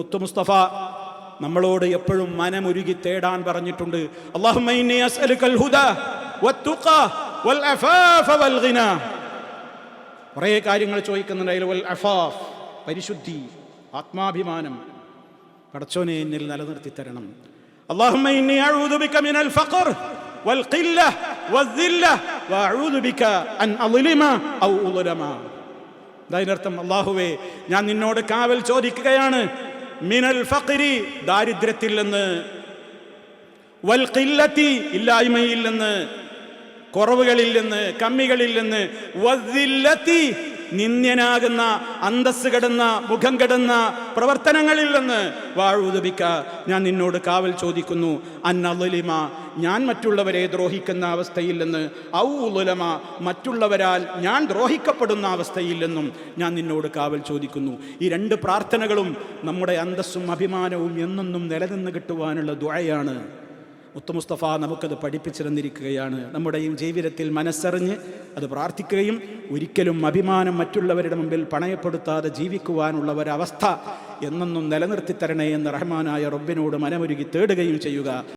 മുത്തു മുസ്തഫ നമ്മളോട് എപ്പോഴും മനമൊരുകി തേടാൻ പറഞ്ഞിട്ടുണ്ട്. കുറേ കാര്യങ്ങൾ ചോദിക്കുന്നുണ്ട്. അഫാഫ് പരിശുദ്ധി ആത്മാഭിമാനം. പടച്ചോനെ എന്നിൽ നിലനിർത്തി തരണം. അള്ളാഹുവേ ഞാൻ നിന്നോട് കാവൽ ചോദിക്കുകയാണ്. മിനൽ ഫഖരി ദാരിദ്ര്യത്തിൽ നിന്ന്. വൽ ഖില്ലത്തി ഇല്ലായ്മയിൽ നിന്ന്. കുറവുകളിൽ നിന്ന് കമ്മികളിൽ നിന്ന്. വദ്ദില്ലത്തി നിന്ദ്യനാകുന്ന അന്തസ് കെടുന്ന മുഖം കെടുന്ന പ്രവർത്തനങ്ങളിൽ നിന്ന് വാഴുതപിക്ക ഞാൻ നിന്നോട് കാവൽ ചോദിക്കുന്നു. അന്നലിമ ഞാൻ മറ്റുള്ളവരെ ദ്രോഹിക്കുന്ന അവസ്ഥയിൽ നിന്ന്. ഔലുലമ മറ്റുള്ളവരാൽ ഞാൻ ദ്രോഹിക്കപ്പെടുന്ന അവസ്ഥയിൽ നിന്നും ഞാൻ നിന്നോട് കാവൽ ചോദിക്കുന്നു. ഈ രണ്ട് പ്രാർത്ഥനകളും നമ്മുടെ അന്തസ്സും അഭിമാനവും എന്നെന്നും നിലനിന്ന് കിട്ടുവാനുള്ള ദുഴയാണ് മുത്തുമുസ്തഫ നമുക്കത് പഠിപ്പിച്ചു തന്നിരിക്കുകയാണ് ഈ ജീവിതത്തിൽ മനസ്സറിഞ്ഞ് അത് പ്രാർത്ഥിക്കുകയും ഒരിക്കലും അഭിമാനം മറ്റുള്ളവരുടെ മുമ്പിൽ പണയപ്പെടുത്താതെ ജീവിക്കുവാനുള്ള ഒരവസ്ഥ എന്നെന്നും നിലനിർത്തി തരണേ എന്ന് റഹ്മാനായ റബ്ബിനോട് മനമൊരുകി തേടുകയും ചെയ്യുക.